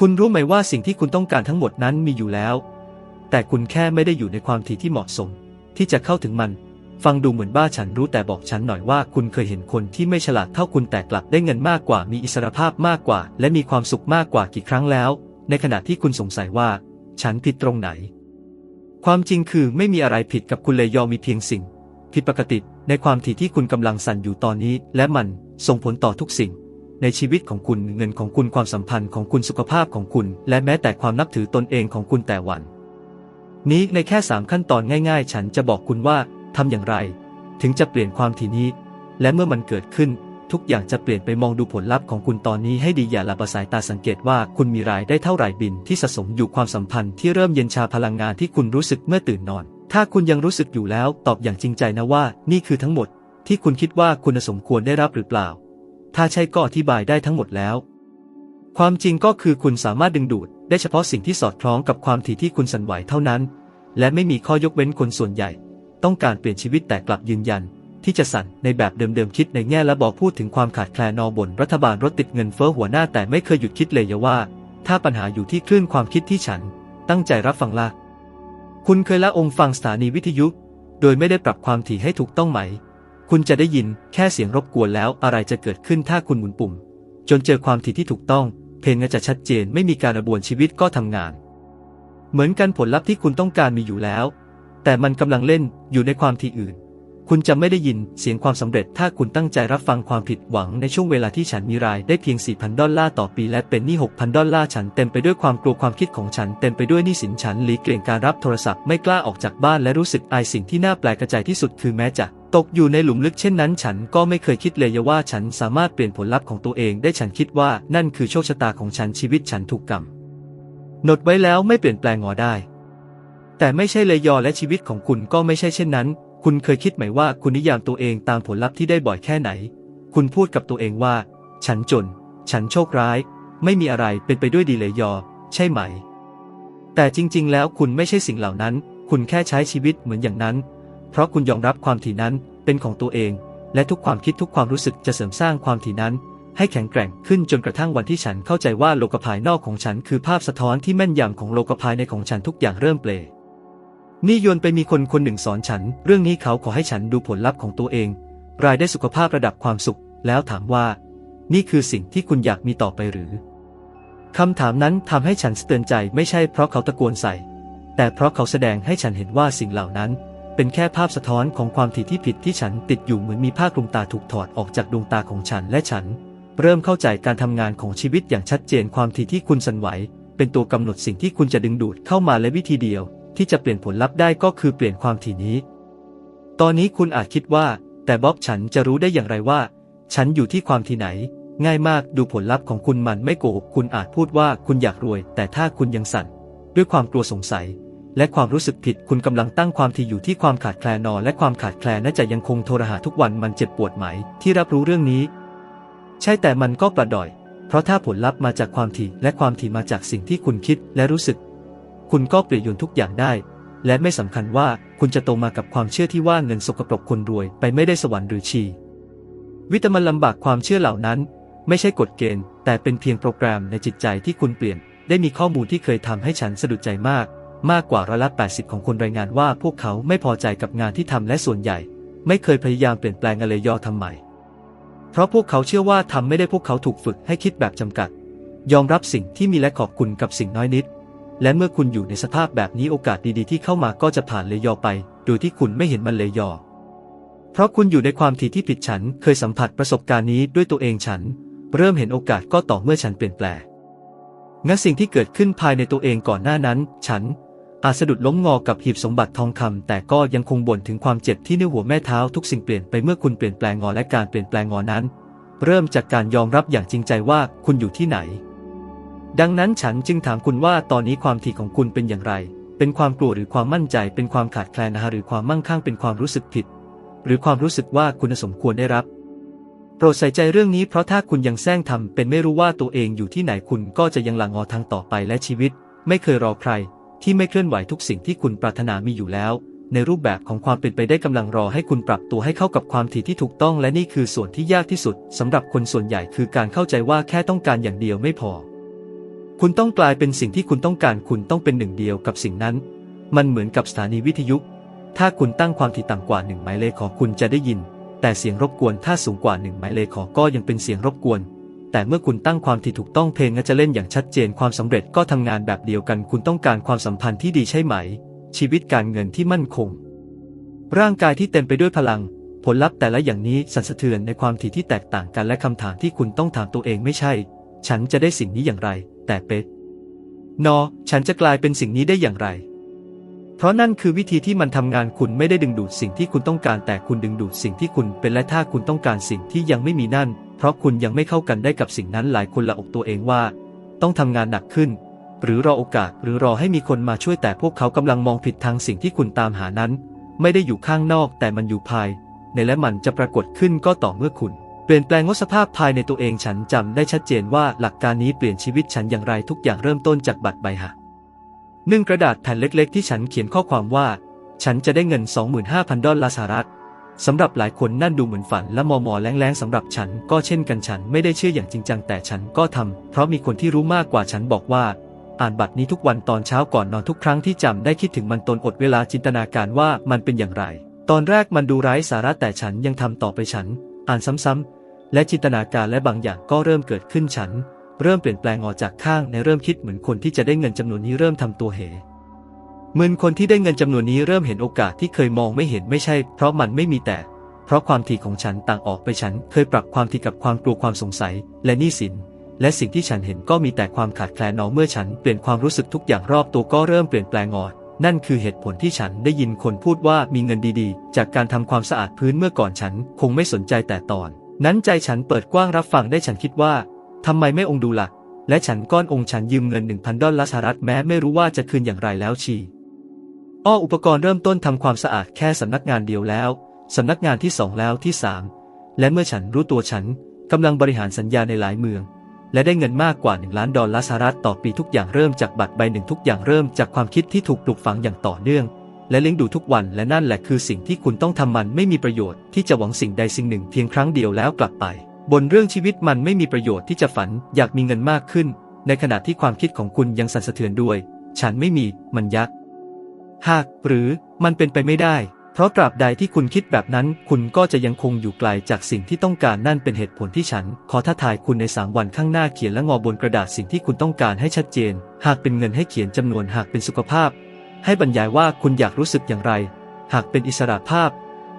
คุณรู้ไหมว่าสิ่งที่คุณต้องการทั้งหมดนั้นมีอยู่แล้ว แต่คุณแค่ไม่ได้อยู่ในความถี่ที่เหมาะสม ที่จะเข้าถึงมัน ฟังดูเหมือนบ้าฉันรู้แต่บอกฉันหน่อยว่าคุณเคยเห็นคนที่ไม่ฉลาดเท่าคุณแต่กลับได้เงินมากกว่า มีอิสรภาพมากกว่า และมีความสุขมากกว่ากี่ครั้งแล้ว ในขณะที่คุณสงสัยว่า ฉันผิดตรงไหน ความจริงคือไม่มีอะไรผิดกับคุณเลยยอมมีเพียงสิ่งผิดปกติในความถี่ที่คุณกำลังสั่นอยู่ตอนนี้ และมันส่งผลต่อทุกสิ่ง ในชีวิตของคุณเงินของคุณความสัมพันธ์ของคุณสุขภาพของคุณ และแม้แต่ความนับถือตนเองของคุณแต่วัน นี้ในแค่สามขั้นตอนง่าย ๆ ฉันจะบอกคุณว่าทำอย่างไร ถึงจะเปลี่ยนความถี่นี้ และเมื่อมันเกิดขึ้น ทุกอย่างจะเปลี่ยนไปมองดูผลลัพธ์ของคุณตอนนี้ให้ดีอย่าละประสายตาสังเกตว่าคุณมีรายได้เท่าไหร่บินที่สะสมอยู่ความสัมพันธ์ที่เริ่มเย็นชาพลังงานที่คุณรู้สึกเมื่อตื่นนอน ถ้าคุณยังรู้สึกอยู่แล้วตอบอย่างจริงใจนะว่า นี่คือทั้งหมด ที่คุณคิดว่าคุณสมควรได้รับหรือเปล่า ถ้าใช่ก็อธิบายได้ทั้งหมดแล้ว ความจริงก็คือคุณสามารถดึงดูด ได้เฉพาะสิ่งที่สอดคล้องกับความถี่ที่คุณสั่นไหวเท่านั้น และไม่มีข้อยกเว้นคนส่วนใหญ่ ต้องการเปลี่ยนชีวิตแต่กลับยืนยัน ที่จะสั่นในแบบเดิมๆคิดในแง่และบอกพูดถึงความขาดแคลนนอบนรัฐบาลรถติดเงินเฟ้อหัวหน้าแต่ไม่เคยหยุดคิดเลยว่า ถ้าปัญหาอยู่ที่คลื่นความคิดที่ฉัน ตั้งใจรับฟังละคุณเคยละองค์ฟังสถานีวิทยุ โดยไม่ได้ปรับความถี่ให้ถูกต้องไหม คุณจะได้ยินแค่เสียงรบกวนแล้วอะไรจะเกิดขึ้นถ้าคุณหมุนปุ่ม จนเจอความถี่ที่ถูกต้อง เพลงจะชัดเจนไม่มีการระบวนชีวิตก็ทำงาน เหมือนกันผลลัพธ์ที่คุณต้องการมีอยู่แล้ว แต่มันกำลังเล่นอยู่ในความถี่อื่น คุณจะไม่ได้ยินเสียงความสำเร็จ ถ้าคุณตั้งใจรับฟังความผิดหวังในช่วงเวลาที่ฉันมีรายได้เพียง 4,000 ดอลลาร์ต่อปีและเป็นหนี้ 6,000 ดอลลาร์ฉันเต็มไปด้วยความกลัวความคิดของฉัน เต็มไปด้วยหนี้สินฉันหลีกเลี่ยงการรับโทรศัพท์ไม่กล้าออกจากบ้านและรู้สึกอายสิ่งที่น่าแปลกใจที่สุดคือแม้จะ ตกอยู่ในหลุมลึกเช่นนั้น ฉันก็ไม่เคยคิดเลยว่าฉันสามารถเปลี่ยนผลลัพธ์ของตัวเองได้ฉันคิดว่านั่นคือโชคชะตาของฉันชีวิตฉันถูกกำหนดไว้แล้วไม่เปลี่ยนแปลงงอได้ แต่ไม่ใช่เลยยอและชีวิตของคุณก็ไม่ใช่เช่นนั้น คุณเคยคิดไหมว่าคุณนิยามตัวเองตามผลลัพธ์ที่ได้บ่อยแค่ไหน คุณพูดกับตัวเองว่า ฉันจน ฉันโชคร้าย ไม่มีอะไรเป็นไปด้วยดีเลยยอ ใช่ไหม แต่จริง ๆ แล้วคุณไม่ใช่สิ่งเหล่านั้น คุณแค่ใช้ชีวิตเหมือนอย่างนั้น เพราะคุณยอมรับความถี่นั้น เป็นของตัวเอง และทุกความคิดทุกความรู้สึกจะเสริมสร้างความถี่นั้น ให้แข็งแกร่งขึ้นจนกระทั่งวันที่ฉันเข้าใจว่าโลกภายนอกของฉันคือภาพสะท้อนที่แม่นยำของโลกภายในของฉันทุกอย่างเริ่มเปลนี่ยนไปมีคนคนหนึ่งสอนฉัน เรื่องนี้เขาขอให้ฉันดูผลลัพธ์ของตัวเอง รายได้สุขภาพระดับความสุข แล้วถามว่า นี่คือสิ่งที่คุณอยากมีต่อไปหรือคำถามนั้นทำให้ฉันสะเตือนใจไม่ใช่เพราะเขาตะโกนใส่ แต่เพราะเขาแสดงให้ฉันเห็นว่าสิ่งเหล่านั้น เป็นแค่ภาพสะท้อนของความถี่ที่ผิดที่ฉันติดอยู่เหมือนมีผ้าคลุมตาถูกถอดออกจากดวงตาของฉันและฉัน เริ่มเข้าใจการทำงานของชีวิตอย่างชัดเจนความถี่ที่คุณสั่นไหว เป็นตัวกำหนดสิ่งที่คุณจะดึงดูดเข้ามาและวิธีเดียว ที่จะเปลี่ยนผลลัพธ์ได้ก็คือเปลี่ยนความถี่นี้ ตอนนี้คุณอาจคิดว่า แต่บ๊อบฉันจะรู้ได้อย่างไรว่า ฉันอยู่ที่ความถี่ไหน ง่ายมากดูผลลัพธ์ของคุณมันไม่โกหกคุณอาจพูดว่าคุณอยากรวย แต่ถ้าคุณยังสั่น ด้วยความกลัวสงสัย และความรู้สึกผิดคุณกำลังตั้งความถี่อยู่ที่ความขาดแคลนนอนและความขาดแคลนน่าจะยังคงโทรหาทุกวันมันเจ็บปวดไหม ที่รับรู้เรื่องนี้ ใช่แต่มันก็ประดอย เพราะถ้าผลลัพธ์มาจากความถี่และความถี่มาจากสิ่งที่คุณคิดและรู้สึก คุณก็เปลี่ยนยนทุกอย่างได้ และไม่สำคัญว่าคุณจะโตมากับความเชื่อที่ว่าเงินสกปรกคนรวยไปไม่ได้สวรรค์หรือชี วิตามันลำบากความเชื่อเหล่านั้น ไม่ใช่กฎเกณฑ์ แต่เป็นเพียงโปรแกรมในจิตใจที่คุณเปลี่ยน ได้มีข้อมูลที่เคยทำให้ฉันสะดุดใจมาก มากกว่าร้อยละ 80 ของคนรายงานว่าพวกเขาไม่พอใจกับงานที่ทำและส่วนใหญ่ ไม่เคยพยายามเปลี่ยนแปลงอะไรยอทำใหม่ เพราะพวกเขาเชื่อว่าทำไม่ได้พวกเขาถูกฝึกให้คิดแบบจำกัด ยอมรับสิ่งที่มีและขอบคุณกับสิ่งน้อยนิด และเมื่อคุณอยู่ในสภาพแบบนี้โอกาสดีๆ ที่เข้ามาก็จะผ่านเลยยอไป โดยที่คุณไม่เห็นมันเลยยอ เพราะคุณอยู่ในความถี่ที่ผิดฉันเคยสัมผัสประสบการณ์นี้ด้วยตัวเองฉัน เริ่มเห็นโอกาสก็ต่อเมื่อฉันเปลี่ยนแปลงงั้นสิ่งที่เกิดขึ้นภายในตัวเองก่อนหน้านั้น ฉัน อาจสะดุดล้มงอกับหีบสมบัติทองคำแต่ก็ยังคงบ่นถึงความเจ็บที่เนื้อหัวแม่เท้าทุกสิ่งเปลี่ยนไปเมื่อคุณเปลี่ยนแปลงงอและการเปลี่ยนแปลงงอนั้น เริ่มจากการยอมรับอย่างจริงใจว่าคุณอยู่ที่ไหน ดังนั้นฉันจึงถามคุณว่าตอนนี้ความถี่ของคุณเป็นอย่างไร เป็นความกลัวหรือความมั่นใจ เป็นความขาดแคลนอาหารหรือความมั่งคั่งเป็นความรู้สึกผิด หรือความรู้สึกว่าคุณสมควรได้รับโปรดใส่ใจเรื่องนี้เพราะถ้าคุณยังแซงทำเป็นไม่รู้ว่าตัวเองอยู่ที่ไหนคุณก็จะยังหลังงอทางต่อไปและชีวิต ไม่เคยรอใคร ที่ไม่เคลื่อนไหวทุกสิ่งที่คุณปรารถนามีอยู่แล้ว ในรูปแบบของความเป็นไปได้กำลังรอให้คุณปรับตัวให้เข้ากับความถี่ที่ถูกต้อง และนี่คือส่วนที่ยากที่สุดสำหรับคนส่วนใหญ่คือการเข้าใจว่าแค่ต้องการอย่างเดียวไม่พอ คุณต้องกลายเป็นสิ่งที่คุณต้องการคุณต้องเป็นหนึ่งเดียวกับสิ่งนั้น มันเหมือนกับสถานีวิทยุ ถ้าคุณตั้งความถี่ต่ำกว่าหนึ่งหมายเลขขอคุณจะได้ยิน แต่เสียงรบกวนถ้าสูงกว่าหนึ่งหมายเลขขอก็ยังเป็นเสียงรบกวน แต่เมื่อคุณตั้งความถี่ถูกต้องเพลงก็จะเล่นอย่างชัดเจนความสำเร็จก็ทำงานแบบเดียวกัน คุณต้องการความสัมพันธ์ที่ดีใช่ไหม ชีวิตการเงินที่มั่นคง ร่างกายที่เต็มไปด้วยพลัง ผลลัพธ์แต่ละอย่างนี้สั่นสะเทือนในความถี่ที่แตกต่างกันและคำถามที่คุณต้องถามตัวเองไม่ใช่ ฉันจะได้สิ่งนี้อย่างไร แต่เป็ดนอ ฉันจะกลายเป็นสิ่งนี้ได้อย่างไร เพราะนั่นคือวิธีที่มันทำงานคุณไม่ได้ดึงดูดสิ่งที่คุณต้องการแต่คุณดึงดูดสิ่งที่คุณเป็นและถ้าคุณต้องการสิ่งที่ยังไม่มีนั่น เพราะคุณยังไม่เข้ากันได้กับสิ่งนั้นหลายคนละอกตัวเองว่า ต้องทำงานหนักขึ้น หรือรอโอกาสหรือรอให้มีคนมาช่วยแต่พวกเขากำลังมองผิดทางสิ่งที่คุณตามหานั้น ไม่ได้อยู่ข้างนอกแต่มันอยู่ภาย ในและมันจะปรากฏขึ้นก็ต่อเมื่อคุณเปลี่ยนแปลงงดสภาพภายในตัวเองฉันจำได้ชัดเจนว่าหลักการนี้เปลี่ยนชีวิตฉันอย่างไรทุกอย่างเริ่มต้นจากบัตรใบหัก หนึ่งกระดาษแผ่นเล็กๆ ที่ฉันเขียนข้อความว่า ฉันจะได้เงิน 25,000 ดอลลาร์สหรัฐสำหรับหลายคนนั่นดูเหมือนฝันและมอมอแรงๆสำหรับฉันก็เช่นกันฉันไม่ได้เชื่ออย่างจริงจังแต่ฉันก็ทำเพราะมีคนที่รู้มากกว่าฉันบอกว่า อ่านบัตรนี้ทุกวันตอนเช้าก่อนนอนทุกครั้งที่จำได้คิดถึงมันตนอดเวลาจินตนาการว่ามันเป็นอย่างไร ตอนแรกมันดูไร้สาระแต่ฉันยังทำต่อไปฉัน อ่านซ้ำๆและจินตนาการและบางอย่างก็เริ่มเกิดขึ้นฉัน เริ่มเปลี่ยนแปลงออกจากข้างในเริ่มคิดเหมือนคนที่จะได้เงินจำนวนนี้เริ่มทำตัวเหเหมือนคนที่ได้เงินจำนวนนี้เริ่มเห็นโอกาสที่เคยมองไม่เห็นไม่ใช่ เพราะมันไม่มีแต่ เพราะความถี่ของฉันต่างออกไปฉัน เคยปรับความถี่กับความกลัวความสงสัย และหนี้สิน และสิ่งที่ฉันเห็นก็มีแต่ความขาดแคลนนอเมื่อฉันเปลี่ยนความรู้สึกทุกอย่างรอบตัวก็เริ่มเปลี่ยนแปลงออกนั่นคือเหตุผลที่ฉันได้ยินคนพูดว่ามีเงินดีๆ จากการทำความสะอาดพื้นเมื่อก่อนฉัน คงไม่สนใจแต่ตอน นั้นใจฉันเปิดกว้างรับฟังได้ฉันคิดว่า ทำไมไม่องค์ดูละ่ะ และฉันก้อนองค์ฉันยืมเงิน 1,000 ดอลลาร์สหรัฐแม้ไม่รู้ว่าจะคืนอย่างไรแล้วชี อ้ออุปกรณ์เริ่มต้นทำความสะอาดแค่สำนักงานเดียวแล้วสำนักงานที่สองแล้วที่สามและเมื่อฉันรู้ตัวฉันกำลังบริหารสัญญาในหลายเมือง และได้เงินมากกว่า 1 ล้านดอลลาร์สหรัฐต่อปีทุกอย่างเริ่มจากบัตรใบหนึ่งทุกอย่างเริ่มจากความคิดที่ถูกปลูกฝังอย่างต่อเนื่อง และเลี้ยงดูทุกวันและนั่นแหละคือสิ่งที่คุณต้องทำมันไม่มีประโยชน์ที่จะหวังสิ่งใดสิ่งหนึ่งเพียงครั้งเดียวแล้วกลับไป บนเรื่องชีวิตมันไม่มีประโยชน์ที่จะฝันอยากมีเงินมากขึ้น ในขณะที่ความคิดของคุณยังสั่นสะเทือนด้วย ฉันไม่มีมันยักษ์หากหรือมันเป็นไปไม่ได้ เพราะตราบใดที่คุณคิดแบบนั้น คุณก็จะยังคงอยู่ไกลจากสิ่งที่ต้องการนั่นเป็นเหตุผลที่ฉัน ขอท้าทายคุณในสามวันข้างหน้าเขียนและงอบนกระดาษสิ่งที่คุณต้องการให้ชัดเจน หากเป็นเงินให้เขียนจำนวนหากเป็นสุขภาพ ให้บรรยายว่าคุณอยากรู้สึกอย่างไร หากเป็นอิสระภาพ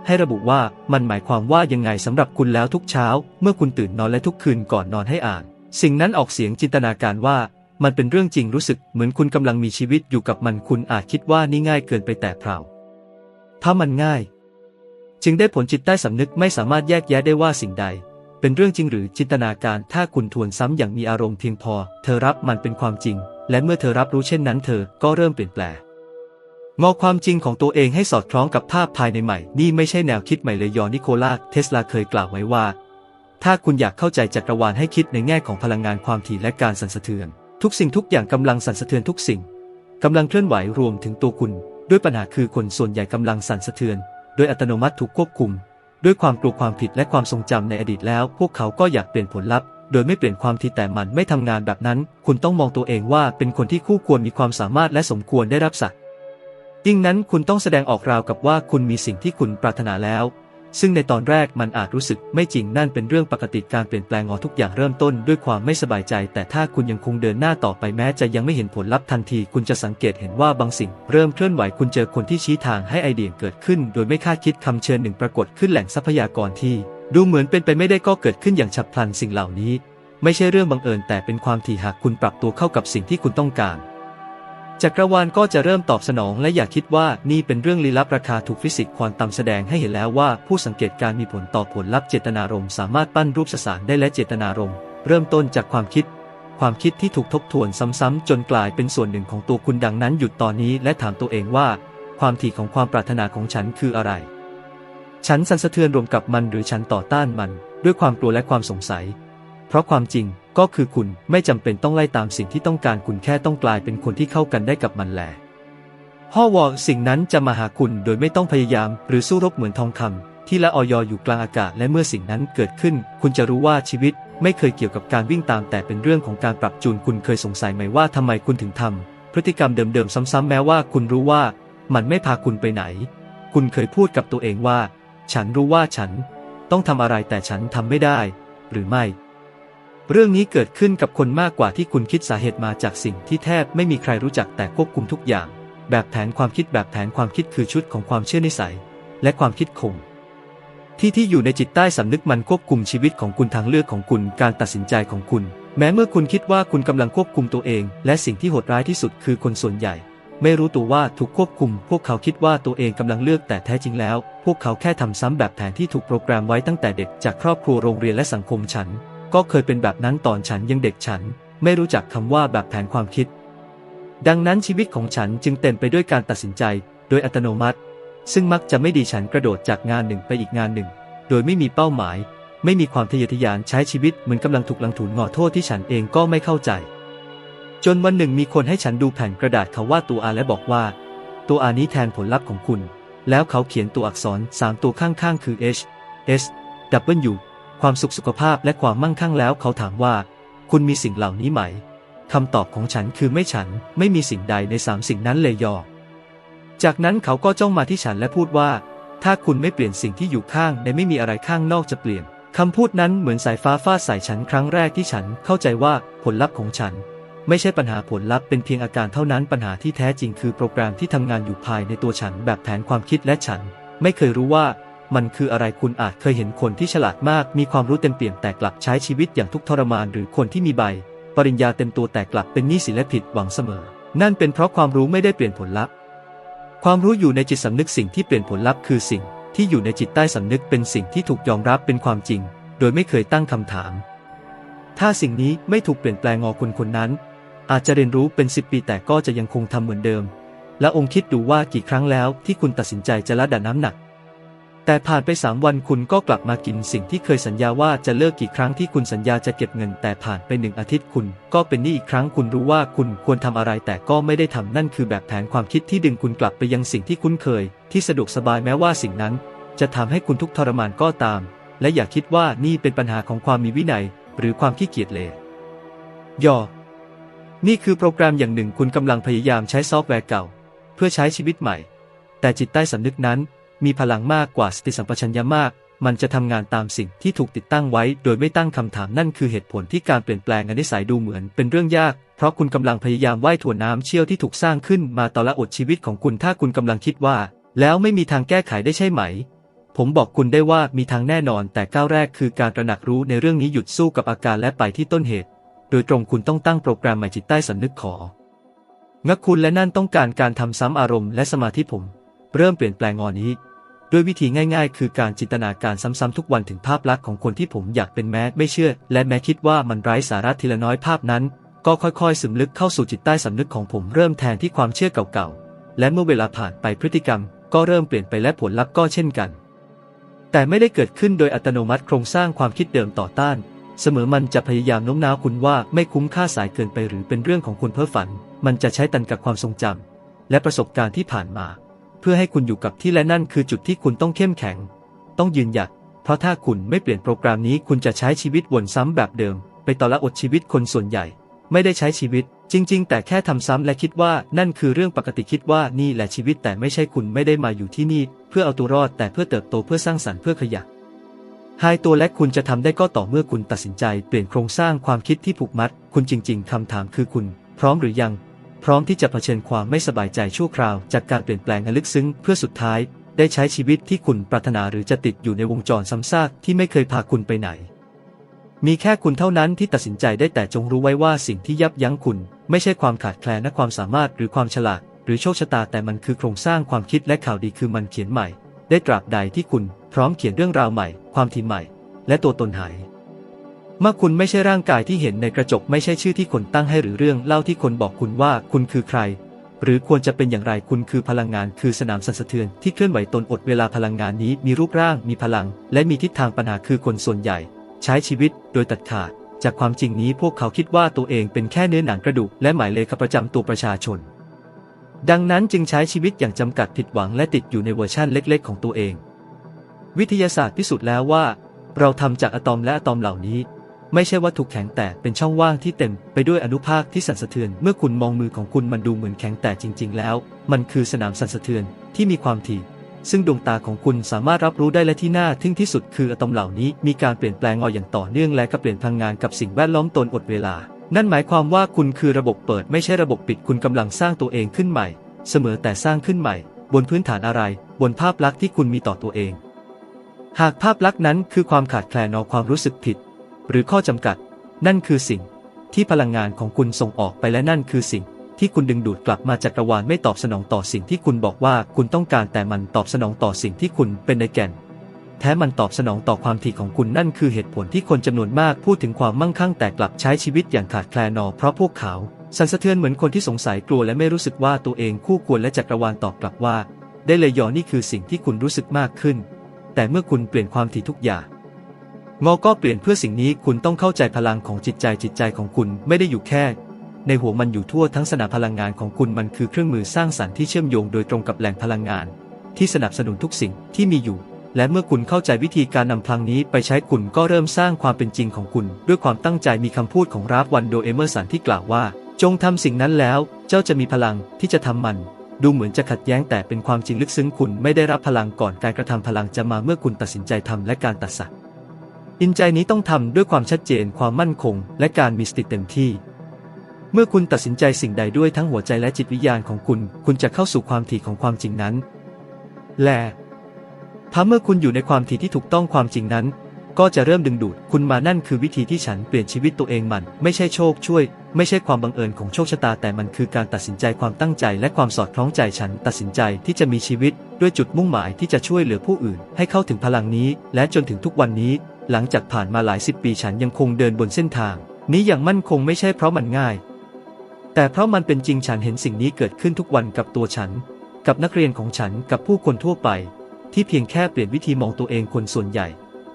ให้ระบุว่ามันหมายความว่ายังไงสำหรับคุณแล้วทุกเช้า เมื่อคุณตื่นนอนและทุกคืนก่อนนอนให้อ่าน สิ่งนั้นออกเสียงจินตนาการว่า มันเป็นเรื่องจริงรู้สึกเหมือนคุณกำลังมีชีวิตอยู่กับมันคุณอาจคิดว่านี่ง่ายเกินไปแต่เปล่าถ้ามันง่าย จึงได้ผลจิตใต้สำนึกไม่สามารถแยกแยะได้ว่าสิ่งใด เป็นเรื่องจริงหรือจินตนาการถ้าคุณทวนซ้ำอย่างมีอารมณ์เพียงพอ เธอรับมันเป็นความจริง และเมื่อเธอรับรู้เช่นนั้นเธอก็เริ่มเปลี่ยนแปลง งองความจริงของตัวเองให้สอดคล้องกับภาพภายในใหม่ นี่ไม่ใช่แนวคิดใหม่เลยยอนิโคลาเทสลาเคยกล่าวไว้ว่า ถ้าคุณอยากเข้าใจจักรวาลให้คิดในแง่ของพลังงานความถี่และการสั่นสะเทือน ทุกสิ่งทุกอย่างกำลังสั่นสะเทือนทุกสิ่งกำลังเคลื่อนไหวรวมถึงตัวคุณ ด้วยปัญหาคือคนส่วนใหญ่กำลังสั่นสะเทือน โดยอัตโนมัติถูกควบคุม ด้วยความกลัวความผิดและความทรงจำในอดีตแล้ว พวกเขาก็อยากเปลี่ยนผลลัพธ์โดยไม่เปลี่ยนความที่แต่มันไม่ทำงานแบบนั้น คุณต้องมองตัวเองว่าเป็นคนที่คู่ควรมีความสามารถและสมควรได้รับสัก ยิ่งนั้นคุณต้องแสดงออกราวกับว่าคุณมีสิ่งที่คุณปรารถนาแล้ว ซึ่งในตอนแรกมันอาจรู้สึกไม่จริงนั่นเป็นเรื่องปกติการเปลี่ยนแปลงอทุกอย่างเริ่มต้นด้วยความไม่สบายใจ แต่ถ้าคุณยังคงเดินหน้าต่อไปแม้จะยังไม่เห็นผลลัพธ์ทันที คุณจะสังเกตเห็นว่าบางสิ่ง เริ่มเคลื่อนไหวคุณเจอคนที่ชี้ทางให้ไอเดียเกิดขึ้น โดยไม่คาดคิดคำเชิญหนึ่งปรากฏขึ้นแหล่งทรัพยากรที่ ดูเหมือนเป็นไปไม่ได้ก็เกิดขึ้นอย่างฉับพลันสิ่งเหล่านี้ ไม่ใช่เรื่องบังเอิญแต่เป็นความถี่หากคุณปรับตัวเข้ากับสิ่งที่คุณต้องการ จักรวาลก็จะเริ่มตอบสนองและอย่าคิดว่านี่เป็นเรื่องลี้ลับราคาถูกฟิสิกส์ควอนตัมแสดงให้เห็นแล้วว่าผู้สังเกตการมีผลต่อผลลัพธ์เจตนารมณ์สามารถปั้นรูปสสารได้และเจตนารมณ์เริ่มต้นจากความคิด ความคิดที่ถูกทบทวนซ้ำๆจนกลายเป็นส่วนหนึ่งของตัวคุณดังนั้นหยุดตอนนี้และถามตัวเองว่า ความถี่ของความปรารถนาของฉันคืออะไร ฉันสั่นสะเทือนรวมกับมันหรือฉันต่อต้านมัน ด้วยความกลัวและความสงสัย เพราะความจริงก็คือคุณไม่จำเป็นต้องไล่ตามสิ่งที่ต้องการคุณแค่ต้องกลายเป็นคนที่เข้ากันได้กับมันแหละฮอวอสิ่งนั้นจะมาหาคุณโดยไม่ต้องพยายาม หรือสู้รบเหมือนทองคำที่ละออยอยู่กลางอากาศและเมื่อสิ่งนั้นเกิดขึ้น คุณจะรู้ว่าชีวิตไม่เคยเกี่ยวกับการวิ่งตามแต่เป็นเรื่องของการปรับจูนคุณเคยสงสัยไหมว่าทำไมคุณถึงทำพฤติกรรมเดิมๆซ้ำๆแม้ว่าคุณรู้ว่า มันไม่พาคุณไปไหน คุณเคยพูดกับตัวเองว่า ฉันรู้ว่าฉัน ต้องทำอะไรแต่ฉันทำไม่ได้ หรือไม่ เรื่องนี้เกิดขึ้นกับคนมากกว่าที่คุณคิดสาเหตุมาจากสิ่งที่แทบไม่มีใครรู้จักแต่ควบคุมทุกอย่าง แบบแผนความคิดแบบแผนความคิดคือชุดของความเชื่อนิสัย และความคิดคงที่ที่อยู่ในจิตใต้สำนึกมันควบคุมชีวิตของคุณทางเลือกของคุณการตัดสินใจของคุณ แม้เมื่อคุณคิดว่าคุณกำลังควบคุมตัวเอง และสิ่งที่โหดร้ายที่สุดคือคนส่วนใหญ่ ไม่รู้ตัวว่าถูกควบคุม พวกเขาคิดว่าตัวเองกำลังเลือกแต่แท้จริงแล้ว พวกเขาแค่ทำซ้ำแบบแผนที่ถูกโปรแกรมไว้ตั้งแต่เด็กจากครอบครัวโรงเรียนและสังคมฉัน ก็เคยเป็นแบบนั้นตอนฉันยังเด็กฉัน ไม่รู้จักคำว่าแบบแผนความคิด ดังนั้นชีวิตของฉันจึงเต็มไปด้วยการตัดสินใจ โดยอัตโนมัติ ซึ่งมักจะไม่ดีฉันกระโดดจากงานหนึ่งไปอีกงานหนึ่ง โดยไม่มีเป้าหมาย ไม่มีความทะเยอทะยานใช้ชีวิตเหมือนกำลังถูกลังถูนงอโทษที่ฉันเองก็ไม่เข้าใจ จนวันหนึ่งมีคนให้ฉันดูแผ่นกระดาษเขาว่าตัวอาและบอกว่า ตัวอานี้แทนผลลัพธ์ของคุณ แล้วเขาเขียนตัวอักษรสามตัวข้างๆคือ H S W ความสุขสุขภาพและความมั่งคั่งแล้วเขาถามว่า คุณมีสิ่งเหล่านี้ไหมคำตอบของฉันคือไม่ฉันไม่มีสิ่งใดในสามสิ่งนั้นเลยยอจากนั้นเขาก็จ้องมาที่ฉันและพูดว่า ถ้าคุณไม่เปลี่ยนสิ่งที่อยู่ข้างในไม่มีอะไรข้างนอกจะเปลี่ยนคำพูดนั้นเหมือนสายฟ้าฟาดใส่ฉันครั้งแรกที่ฉันเข้าใจว่าผลลัพธ์ของฉัน ไม่ใช่ปัญหาผลลัพธ์เป็นเพียงอาการเท่านั้นปัญหาที่แท้จริงคือโปรแกรมที่ทำงานอยู่ภายในตัวฉันแบบแผนความคิดและฉัน ไม่เคยรู้ว่า มันคืออะไรคุณอาจเคยเห็นคนที่ฉลาดมาก มีความรู้เต็มเปี่ยมแต่กลับใช้ชีวิตอย่างทุกทรมานหรือคนที่มีใบ ปริญญาเต็มตัวแต่กลับเป็นหนี้สินและผิดหวังเสมอ นั่นเป็นเพราะความรู้ไม่ได้เปลี่ยนผลลัพธ์ ความรู้อยู่ในจิตสำนึกสิ่งที่เปลี่ยนผลลัพธ์คือสิ่งที่อยู่ในจิตใต้สำนึกเป็นสิ่งที่ถูกยอมรับเป็นความจริง โดยไม่เคยตั้งคำถาม ถ้าสิ่งนี้ไม่ถูกเปลี่ยนแปลงงอคนคนนั้น อาจจะเรียนรู้เป็นสิบปีแต่ก็จะยังคงทำเหมือนเดิม และองค์คิดดูว่ากี่ครั้งแล้วที่คุณตัดสินใจจะละดันน้ำหนัก แต่ผ่านไปสามวันคุณก็กลับมากินสิ่งที่เคยสัญญาว่าจะเลิกกี่ครั้งที่คุณสัญญาจะเก็บเงิน แต่ผ่านไปหนึ่งอาทิตย์คุณ ก็เป็นหนี้อีกครั้งคุณรู้ว่าคุณควรทำอะไรแต่ก็ไม่ได้ทำนั่นคือแบบแผนความคิดที่ดึงคุณกลับไปยังสิ่งที่คุ้นเคย ที่สะดวกสบายแม้ว่าสิ่งนั้น จะทำให้คุณทุกทรมานก็ตาม และอย่าคิดว่านี่เป็นปัญหาของความมีวินัย หรือความขี้เกียจเลยย่อนี่คือโปรแกรมอย่างหนึ่งคุณกำลังพยายามใช้ซอฟต์แวร์เก่า เพื่อใช้ชีวิตใหม่ แต่จิตใต้สำนึกนั้น มีพลังมากกว่าสติสัมปชัญญะมาก มันจะทำงานตามสิ่งที่ถูกติดตั้งไว้ โดยไม่ตั้งคำถามนั่นคือเหตุผลที่การเปลี่ยนแปลงอนิสัยดูเหมือนเป็นเรื่องยาก เพราะคุณกำลังพยายามว่ายถ่วน้ำเชี่ยวที่ถูกสร้างขึ้นมาต่อละอดชีวิตของคุณถ้าคุณกำลังคิดว่า แล้วไม่มีทางแก้ไขได้ใช่ไหม ผมบอกคุณได้ว่ามีทางแน่นอน แต่ก้าวแรกคือการตระหนักรู้ในเรื่องนี้หยุดสู้กับอาการและไปที่ต้นเหตุ โดยตรงคุณต้องตั้งโปรแกรมใหม่จิตใต้สำนึกของักคุณและนั่นต้องการการทำซ้ำอารมณ์และสมาธิผม เริ่มเปลี่ยนแปลงงอนี้ ด้วยวิธีง่ายๆ คือการจินตนาการซ้ำๆทุกวันถึงภาพลักษณ์ของคนที่ผมอยากเป็นแม้ไม่เชื่อ และแม้คิดว่ามันไร้สาระทีละน้อยภาพนั้น ก็ค่อยๆ ซึมลึกเข้าสู่จิตใต้สำนึกของผมเริ่มแทนที่ความเชื่อเก่าๆ และเมื่อเวลาผ่านไปพฤติกรรม ก็เริ่มเปลี่ยนไปและผลลัพธ์ก็เช่นกัน แต่ไม่ได้เกิดขึ้นโดยอัตโนมัติโครงสร้างความคิดเดิมต่อต้าน เสมอมันจะพยายามโน้มน้าวคุณว่าไม่คุ้มค่าสายเกินไปหรือเป็นเรื่องของคุณเพ้อฝัน มันจะใช้ตันกับความทรงจำและประสบการณ์ที่ผ่านมา พื่อให้คุณอยู่กับที่และนั่นคือจุดที่คุณต้องเข้มแข็ง ต้องยืนหยัด เพราะถ้าคุณไม่เปลี่ยนโปรแกรมนี้คุณจะใช้ชีวิตวนซ้ำแบบเดิม ไปต่อละอดชีวิตคนส่วนใหญ่ ไม่ได้ใช้ชีวิต จริง ๆ แต่แค่ทำซ้ำและคิดว่านั่นคือเรื่องปกติคิดว่านี่แหละชีวิตแต่ไม่ใช่คุณไม่ได้มาอยู่ที่นี่ เพื่อเอาตัวรอดแต่เพื่อเติบโตเพื่อสร้างสรรค์เพื่อขยับหายตัวและคุณจะทำได้ก็ต่อเมื่อคุณตัดสินใจ เปลี่ยนโครงสร้างความคิดที่ผูกมัด คุณจริง ๆคำถามคือคุณ พร้อมหรือยัง พร้อมที่จะเผชิญความไม่สบายใจชั่วคราว จากการเปลี่ยนแปลงอันลึกซึ้งเพื่อสุดท้าย ได้ใช้ชีวิตที่คุณปรารถนาหรือจะติดอยู่ในวงจรซ้ำซากที่ไม่เคยพาคุณไปไหน มีแค่คุณเท่านั้นที่ตัดสินใจได้แต่จงรู้ไว้ว่าสิ่งที่ยับยั้งคุณ ไม่ใช่ความขาดแคลนและความสามารถหรือความฉลาด หรือโชคชะตาแต่มันคือโครงสร้างความคิดและข่าวดีคือมันเขียนใหม่ ได้ตราบใดที่คุณ พร้อมเขียนเรื่องราวใหม่ ความทีใหม่ และตัวตนหาย มื่อคุณไม่ใช่ร่างกายที่เห็นในกระจกไม่ใช่ชื่อที่คนตั้งให้หรือเรื่องเล่าที่คนบอกคุณว่าคุณคือใคร หรือควรจะเป็นอย่างไรคุณคือพลังงานคือสนามสั่นสะเทือนที่เคลื่อนไหวตนอดเวลาพลังงานนี้มีรูปร่าง มีพลัง และมีทิศทางปัญหาคือคนส่วนใหญ่ ใช้ชีวิตโดยตัดขาด จากความจริงนี้พวกเขาคิดว่าตัวเองเป็นแค่เนื้อหนังกระดูกและหมายเลขประจำตัวประชาชน ดังนั้นจึงใช้ชีวิตอย่างจำกัดผิดหวังและติดอยู่ในเวอร์ชั่นเล็ก ๆ ของตัวเอง วิทยาศาสตร์พิสูจน์แล้วว่า เราทำจากอะตอมและอะตอมเหล่านี้ ไม่ใช่วัตถุแข็งแต่เป็นช่องว่างที่เต็มไปด้วยอนุภาคที่สั่นสะเทือน เมื่อคุณมองมือของคุณมันดูเหมือนแข็งแต่จริง ๆ แล้ว มันคือสนามสั่นสะเทือนที่มีความถี่ ซึ่งดวงตาของคุณสามารถรับรู้ได้และที่น่าทึ่งที่สุดคืออะตอมเหล่านี้มีการเปลี่ยนแปลงออกอย่างต่อเนื่องและก็เปลี่ยนพลังงานกับสิ่งแวดล้อมตนอดเวลา นั่นหมายความว่าคุณคือระบบเปิดไม่ใช่ระบบปิดคุณกำลังสร้างตัวเองขึ้นใหม่ เสมอแต่สร้างขึ้นใหม่ บนพื้นฐานอะไร บนภาพลักษณ์ที่คุณมีต่อตัวเอง หากภาพลักษณ์นั้นคือความขาดแคลนอความรู้สึกผิด หรือข้อจำกัด นั่นคือสิ่งที่พลังงานของคุณส่งออกไปและนั่นคือสิ่งที่คุณดึงดูดกลับมาจากกรวาลไม่ตอบสนองต่อสิ่งที่คุณบอกว่าคุณต้องการแต่มันตอบสนองต่อสิ่งที่คุณเป็นในแก่น แท้มันตอบสนองต่อความถี่ของคุณนั่นคือเหตุผลที่คนจำนวนมากพูดถึงความมั่งคั่งแต่กลับใช้ชีวิตอย่างขาดแคลนอเพราะพวกเขาสั่นสะเทือนเหมือนคนที่สงสัยกลัวและไม่รู้สึกว่าตัวเองคู่ควรและจักรวาลตอบกลับว่า ได้เลยยอนี่คือสิ่งที่คุณรู้สึกมากขึ้น แต่เมื่อคุณเปลี่ยนความถี่ทุกอย่าง งอก็เปลี่ยนเพื่อสิ่งนี้คุณต้องเข้าใจพลังของจิตใจจิตใจของคุณไม่ได้อยู่แค่ ในหัวมันอยู่ทั่วทั้งสนามพลังงานของคุณมันคือเครื่องมือสร้างสรรค์ที่เชื่อมโยงโดยตรงกับแหล่งพลังงาน ที่สนับสนุนทุกสิ่งที่มีอยู่ และเมื่อคุณเข้าใจวิธีการนำพลังนี้ไปใช้คุณก็เริ่มสร้างความเป็นจริงของคุณ ด้วยความตั้งใจมีคำพูดของราฟวันโดเอเมอร์สันที่กล่าวว่า จงทำสิ่งนั้นแล้ว เจ้าจะมีพลังที่จะทำมันดูเหมือนจะขัดแย้งแต่เป็นความจริงลึกซึ้งคุณไม่ได้รับพลังก่อนการกระทำพลังจะมาเมื่อคุณตัดสินใจทำและการตัดสัตว์ อินใจนี้ต้องทำด้วยความชัดเจนความมั่นคง และการมีสติเต็มที่ เมื่อคุณตัดสินใจสิ่งใดด้วยทั้งหัวใจและจิตวิญญาณของคุณ คุณจะเข้าสู่ความถี่ของความจริงนั้น และถ้าเมื่อคุณอยู่ในความถี่ที่ถูกต้องความจริงนั้น ก็จะเริ่มดึงดูดคุณมานั่นคือวิธีที่ฉันเปลี่ยนชีวิตตัวเองมัน ไม่ใช่โชคช่วย ไม่ใช่ความบังเอิญของโชคชะตาแต่มันคือการตัดสินใจความตั้งใจและความสอดคล้องใจฉันตัดสินใจที่จะมีชีวิต ด้วยจุดมุ่งหมายที่จะช่วยเหลือผู้อื่น ให้เข้าถึงพลังนี้ และจนถึงทุกวันนี้ หลังจากผ่านมาหลายสิบปีฉันยังคงเดินบนเส้นทาง นี้อย่างมั่นคงไม่ใช่เพราะมันง่าย แต่เพราะมันเป็นจริงฉันเห็นสิ่งนี้เกิดขึ้นทุกวันกับตัวฉัน กับนักเรียนของฉันกับผู้คนทั่วไป ที่เพียงแค่เปลี่ยนวิธีมองตัวเองคนส่วนใหญ่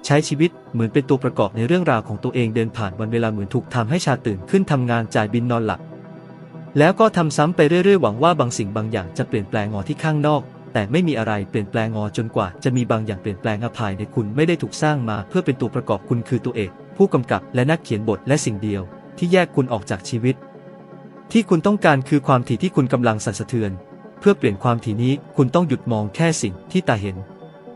ใช้ชีวิตเหมือนเป็นตัวประกอบในเรื่องราวของตัวเองเดินผ่านวันเวลาเหมือนถูกทำให้ชาตื่นขึ้นทำงานจ่ายบินนอนหลับ แล้วก็ทำซ้ำไปเรื่อยๆหวังว่าบางสิ่งบางอย่างจะเปลี่ยนแปลงงอที่ข้างนอก แต่ไม่มีอะไรเปลี่ยนแปลงงอจนกว่า จะมีบางอย่างเปลี่ยนแปลงอภายในคุณไม่ได้ถูกสร้างมา เพื่อเป็นตัวประกอบคุณคือตัวเอกผู้กำกับและนักเขียนบทและสิ่งเดียว ที่แยกคุณออกจากชีวิต ที่คุณต้องการคือความถี่ที่คุณกำลังสั่นสะเทือน เพื่อเปลี่ยนความถี่นี้คุณต้องหยุดมองแค่สิ่งที่ตาเห็น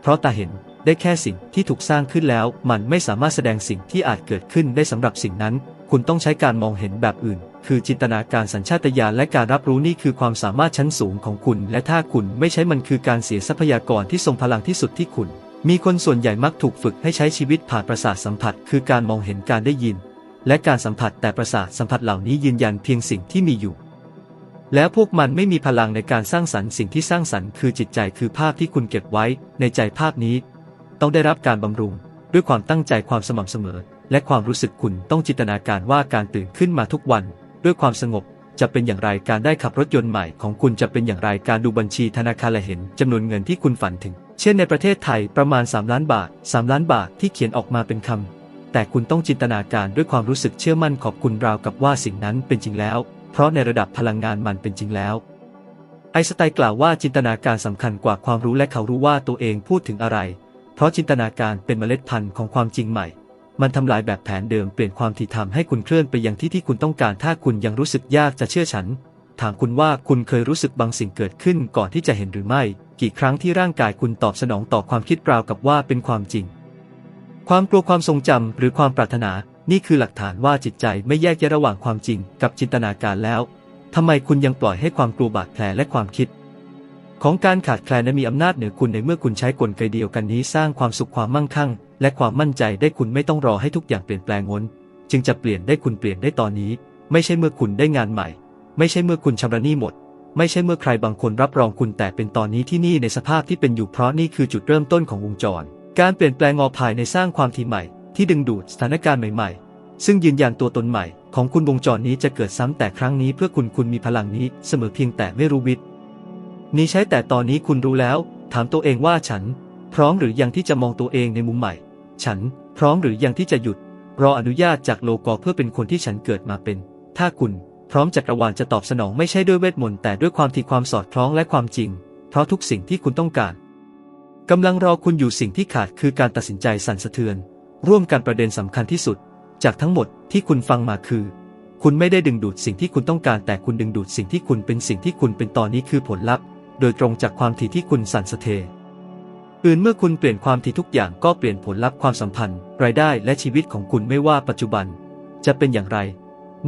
เพราะตาเห็น ได้แค่สิ่งที่ถูกสร้างขึ้นแล้ว มันไม่สามารถแสดงสิ่งที่อาจเกิดขึ้นได้สำหรับสิ่งนั้น คุณต้องใช้การมองเห็นแบบอื่น คือจินตนาการสัญชาตญาณและการรับรู้นี่คือความสามารถชั้นสูงของคุณ และถ้าคุณไม่ใช้มันคือการเสียทรัพยากรที่ทรงพลังที่สุดที่คุณ มีคนส่วนใหญ่มักถูกฝึกให้ใช้ชีวิตผ่านประสาทสัมผัส คือการมองเห็นการได้ยิน และการสัมผัสแต่ประสาทสัมผัสเหล่านี้ยืนยันเพียงสิ่งที่มีอยู่แล้วพวกมันไม่มีพลังในการสร้างสรรค์สิ่งที่สร้างสรรค์คือจิตใจคือภาพที่คุณเก็บไว้ ในใจภาพนี้ ต้องได้รับการบำรุง ด้วยความตั้งใจความสม่ำเสมอ และความรู้สึกคุณต้องจินตนาการว่าการตื่นขึ้นมาทุกวัน ด้วยความสงบจะเป็นอย่างไรการได้ขับรถยนต์ใหม่ของคุณจะเป็นอย่างไรการดูบัญชีธนาคารและเห็นจำนวนเงินที่คุณฝันถึง เช่นในประเทศไทยประมาณ 3 ล้านบาท 3 ล้านบาทที่เขียนออกมาเป็นคำแต่คุณต้องจินตนาการด้วยความรู้สึกเชื่อมั่นขอบคุณราวกับว่าสิ่งนั้นเป็นจริงแล้ว เพราะในระดับพลังงานมันเป็นจริงแล้ว ไอสไตน์กล่าวว่าจินตนาการสำคัญกว่าความรู้และเขารู้ว่าตัวเองพูดถึงอะไร เพราะจินตนาการเป็นเมล็ดพันธุ์ของความจริงใหม่ มันทำลายแบบแผนเดิมเปลี่ยนความถี่ทำให้คุณเคลื่อนไปยังที่ที่คุณต้องการ ถ้าคุณยังรู้สึกยากจะเชื่อฉัน ถามคุณว่าคุณเคยรู้สึกบางสิ่งเกิดขึ้นก่อนที่จะเห็นหรือไม่ กี่ครั้งที่ร่างกายคุณตอบสนองต่อความคิดราวกับว่าเป็นความจริง ความกลัวความทรงจำหรือความปรารถนา นี่คือหลักฐานว่าจิตใจไม่แยกแยะระหว่างความจริงกับจินตนาการแล้วทำไมคุณยังปล่อยให้ความกลัวบาดแผลและความคิด ของการขาดแคลนนั้นมีอำนาจเหนือคุณในเมื่อคุณใช้กลไกเดียวกันนี้สร้างความสุขความมั่งคั่ง และความมั่นใจได้คุณไม่ต้องรอให้ทุกอย่างเปลี่ยนแปลงวนจึงจะเปลี่ยนได้คุณเปลี่ยนได้ตอนนี้ ไม่ใช่เมื่อคุณได้งานใหม่ ไม่ใช่เมื่อคุณชำระหนี้หมด ไม่ใช่เมื่อใครบางคนรับรองคุณแต่เป็นตอนนี้ที่นี่ในสภาพที่เป็นอยู่เพราะนี่คือจุดเริ่มต้นของวงจร การเปลี่ยนแปลงงอภายในสร้างความถี่ใหม่ ที่ดึงดูดสถานการณ์ใหม่ๆ ซึ่งยืนยันตัวตนใหม่ ของคุณวงจรนี้จะเกิดซ้ำแต่ครั้งนี้เพื่อคุณคุณมีพลังนี้เสมอเพียงแต่ไม่รู้วิธี นี้ใช้แต่ตอนนี้คุณรู้แล้ว ถามตัวเองว่าฉัน พร้อมหรือยังที่จะมองตัวเองในมุมใหม่ ฉัน พร้อมหรือยังที่จะหยุด รออนุญาตจากโลกอเพื่อเป็นคนที่ฉันเกิดมาเป็น ถ้าคุณ พร้อมจักรวาลจะตอบสนองไม่ใช่ด้วยเวทมนต์แต่ด้วยความที่ความสอดคล้องและความจริง เพราะทุกสิ่งที่คุณต้องการกำลังรอคุณอยู่สิ่งที่ขาดคือการตัดสินใจสั่นสะเทือน ร่วมกันประเด็นสำคัญที่สุด จากทั้งหมดที่คุณฟังมาคือ คุณไม่ได้ดึงดูดสิ่งที่คุณต้องการแต่คุณดึงดูดสิ่งที่คุณเป็นสิ่งที่คุณเป็นตอนนี้คือผลลัพธ์ โดยตรงจากความถี่ที่คุณสั่นสะเทอื่นเมื่อคุณเปลี่ยนความถี่ทุกอย่างก็เปลี่ยนผลลัพธ์ความสัมพันธ์ รายได้และชีวิตของคุณไม่ว่าปัจจุบัน จะเป็นอย่างไร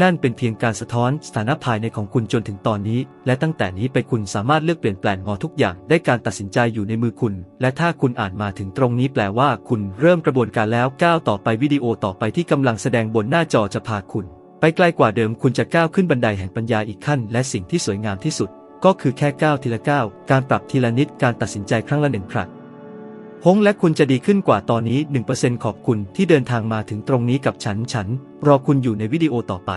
นั่นเป็นเพียงการสะท้อนสถานะภายในของคุณจนถึงตอนนี้ และตั้งแต่นี้ไปคุณสามารถเลือกเปลี่ยนแปลงงอทุกอย่างได้การตัดสินใจอยู่ในมือคุณ และถ้าคุณอ่านมาถึงตรงนี้แปลว่าคุณเริ่มกระบวนการแล้วก้าวต่อไปวิดีโอต่อไปที่กำลังแสดงบนหน้าจอจะพาคุณ ไปไกลกว่าเดิมคุณจะก้าวขึ้นบันไดแห่งปัญญาอีกขั้น และสิ่งที่สวยงามที่สุด ก็คือแค่ก้าวทีละก้าวการปรับทีละนิดการตัดสินใจครั้งละหนึ่งครั้งฮงและคุณจะดีขึ้นกว่าตอนนี้ 1%ขอบคุณที่เดินทางมาถึงตรงนี้กับฉัน ฉัน รอคุณอยู่ในวิดีโอต่อไป